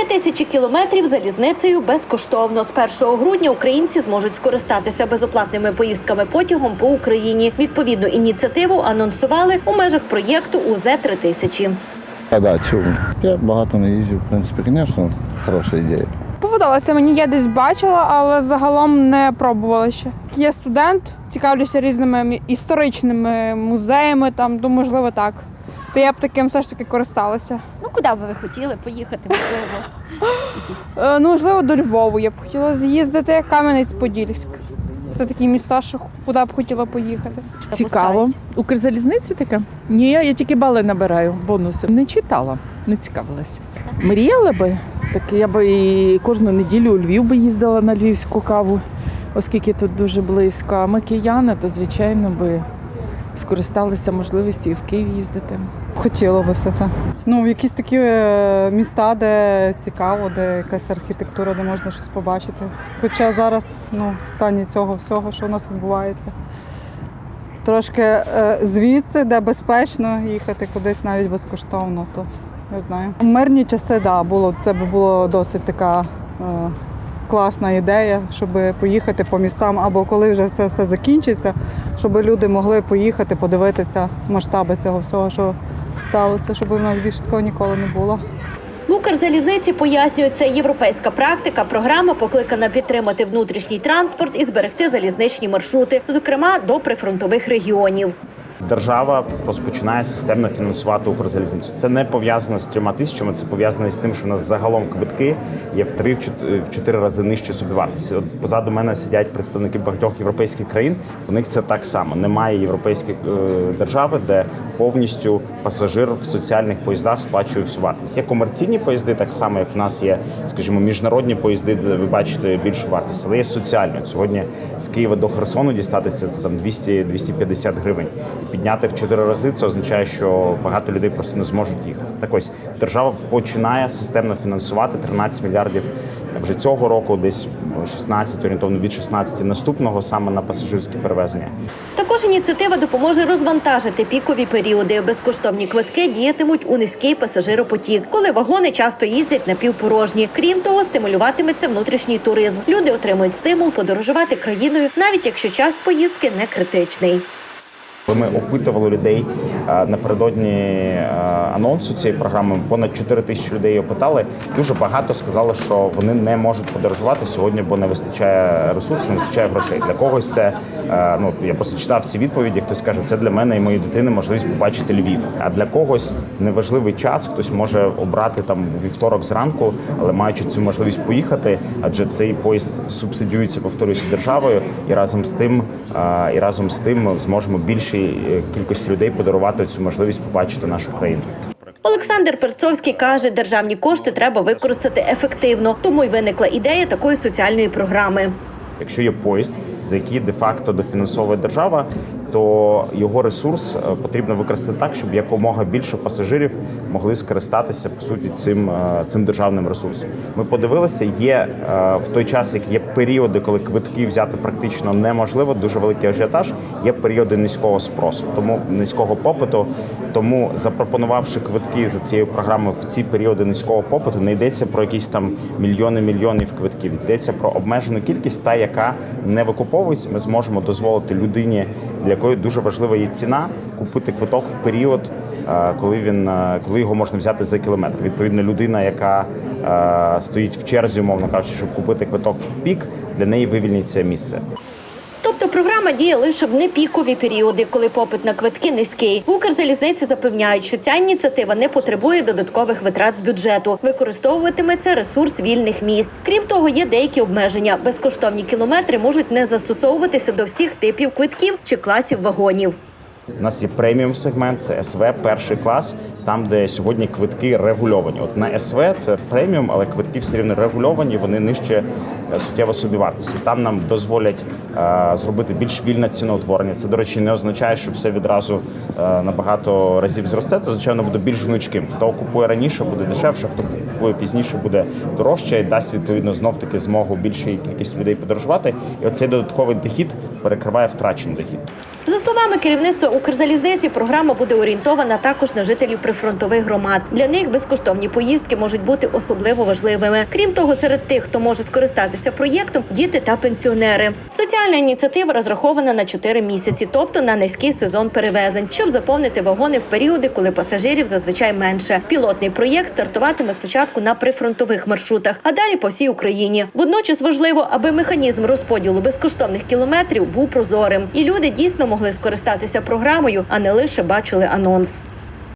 Три тисячі кілометрів залізницею безкоштовно. З 1 грудня українці зможуть скористатися безоплатними поїздками потягом по Україні. Відповідну ініціативу анонсували у межах проєкту УЗ 3000 А да, чув. Я багато не їздив, в принципі, звісно, хороша ідея. Подобалося мені, я десь бачила, але загалом не пробувала ще. Я студент, цікавлюся різними історичними музеями, там, то можливо так. То я б таким все ж таки користалася. Ну, куди б ви хотіли поїхати, можливо? Якісь. Е, ну, можливо, до Львову я б хотіла з'їздити, Кам'янець-Подільськ. Це такі міста, що куди б хотіла поїхати. Цікаво. Укрзалізниці таке? Ні, я тільки бали набираю, бонуси. Не читала, не цікавилася. Мріяла би, так я би і кожну неділю у Львів би їздила на львівську каву, оскільки тут дуже близько. А ми кияни, то звичайно би скористалися можливістю і в Київ їздити. Хотіло би все так. Ну, якісь такі е, міста, де цікаво, де якась архітектура, де можна щось побачити. Хоча зараз ну, в стані цього всього, що у нас відбувається. Трошки е, звідси, де безпечно їхати кудись навіть безкоштовно, то не знаю. В мирні часи, да, було, це було досить така е, класна ідея, щоб поїхати по містам, або коли вже це все закінчиться, щоб люди могли поїхати, подивитися масштаби цього всього, що сталося, щоб у нас більше такого ніколи не було. В Укрзалізниці пояснюють, це європейська практика. Програма покликана підтримати внутрішній транспорт і зберегти залізничні маршрути, зокрема до прифронтових регіонів. Держава розпочинає системно фінансувати Укрзалізницю. Це не пов'язано з трьома тисячами, це пов'язано з тим, що у нас загалом квитки є в три в чот- чотири рази нижче собівартості. От позаду мене сидять представники багатьох європейських країн. У них це так само. Немає європейської е, держави, де повністю пасажир в соціальних поїздах сплачує всю вартість. Є комерційні поїзди, так само як в нас є, скажімо, міжнародні поїзди, де ви бачите більшу вартість, але є соціальні. Сьогодні з Києва до Херсону дістатися це там 200-250 гривень. Підняти в чотири рази це означає, що багато людей просто не зможуть їхати. Так ось держава починає системно фінансувати 13 мільярдів вже цього року, десь 16, орієнтовно від 16 наступного саме на пасажирські перевезення. Також ініціатива допоможе розвантажити пікові періоди. Безкоштовні квитки діятимуть у низький пасажиропотік, коли вагони часто їздять напівпорожні. Крім того, стимулюватиметься внутрішній туризм. Люди отримують стимул подорожувати країною, навіть якщо час поїздки не критичний. Ми опитували людей е, напередодні е, анонсу цієї програми, понад 4 тисячі людей опитали. Дуже багато сказали, що вони не можуть подорожувати сьогодні, бо не вистачає ресурсів, не вистачає грошей. Для когось це е, ну я просто читав ці відповіді. Хтось каже, це для мене і моєї дитини можливість побачити Львів. А для когось неважливий час. Хтось може обрати там вівторок зранку, але маючи цю можливість поїхати, адже цей поїзд субсидіюється, повторюся, державою, і разом з тим, і разом з тим зможемо більшій е, кількості людей подарувати цю можливість побачити нашу країну. Олександр Перцовський каже, державні кошти треба використати ефективно, тому й виникла ідея такої соціальної програми. Якщо є поїзд, за який де-факто дофінансовує держава, то його ресурс е, потрібно використати так, щоб якомога більше пасажирів могли скористатися по суті цим, е, цим державним ресурсом. Ми подивилися, є е, в той час, як є періоди, коли квитки взяти практично неможливо, дуже великий ажіотаж. Є періоди низького спросу, тому низького попиту. Тому запропонувавши квитки за цією програмою в ці періоди низького попиту, не йдеться про якісь там мільйони мільйонів квитків. Йдеться про обмежену кількість, та яка не викуповується. Ми зможемо дозволити людині, для якої дуже важлива є ціна, купити квиток в період, е, коли він е, коли його можна взяти за кілометр. Відповідно, людина, яка е, стоїть в черзі, умовно кажучи, щоб купити квиток в пік, для неї вивільниться місце. Програма діє лише в непікові періоди, коли попит на квитки низький. Укрзалізниці запевняють, що ця ініціатива не потребує додаткових витрат з бюджету. Використовуватиметься ресурс вільних місць. Крім того, є деякі обмеження. Безкоштовні кілометри можуть не застосовуватися до всіх типів квитків чи класів вагонів. У нас є преміум сегмент, це СВ, перший клас, там, де сьогодні квитки регульовані. От на СВ це преміум, але квитки все рівно регульовані, вони нижче е, суттєво собівартості. Там нам дозволять е, зробити більш вільне ціноутворення. Це, до речі, не означає, що все відразу е, на багато разів зросте. Це звичайно буде більш гнучким. Хто купує раніше, буде дешевше, хто купує пізніше, буде дорожче і дасть відповідно знов таки змогу більшій кількість людей подорожувати. І оцей додатковий дохід перекриває втрачений дохід. За словами керівництва Укрзалізниці, програма буде орієнтована також на жителів прифронтових громад. Для них безкоштовні поїздки можуть бути особливо важливими. Крім того, серед тих, хто може скористатися проєктом, діти та пенсіонери. Соціальна ініціатива розрахована на 4 місяці, тобто на низький сезон перевезень, щоб заповнити вагони в періоди, коли пасажирів зазвичай менше. Пілотний проєкт стартуватиме спочатку на прифронтових маршрутах, а далі по всій Україні. Водночас важливо, аби механізм розподілу безкоштовних кілометрів був прозорим, і люди дійсно могли скористатися програмою, а не лише бачили анонс.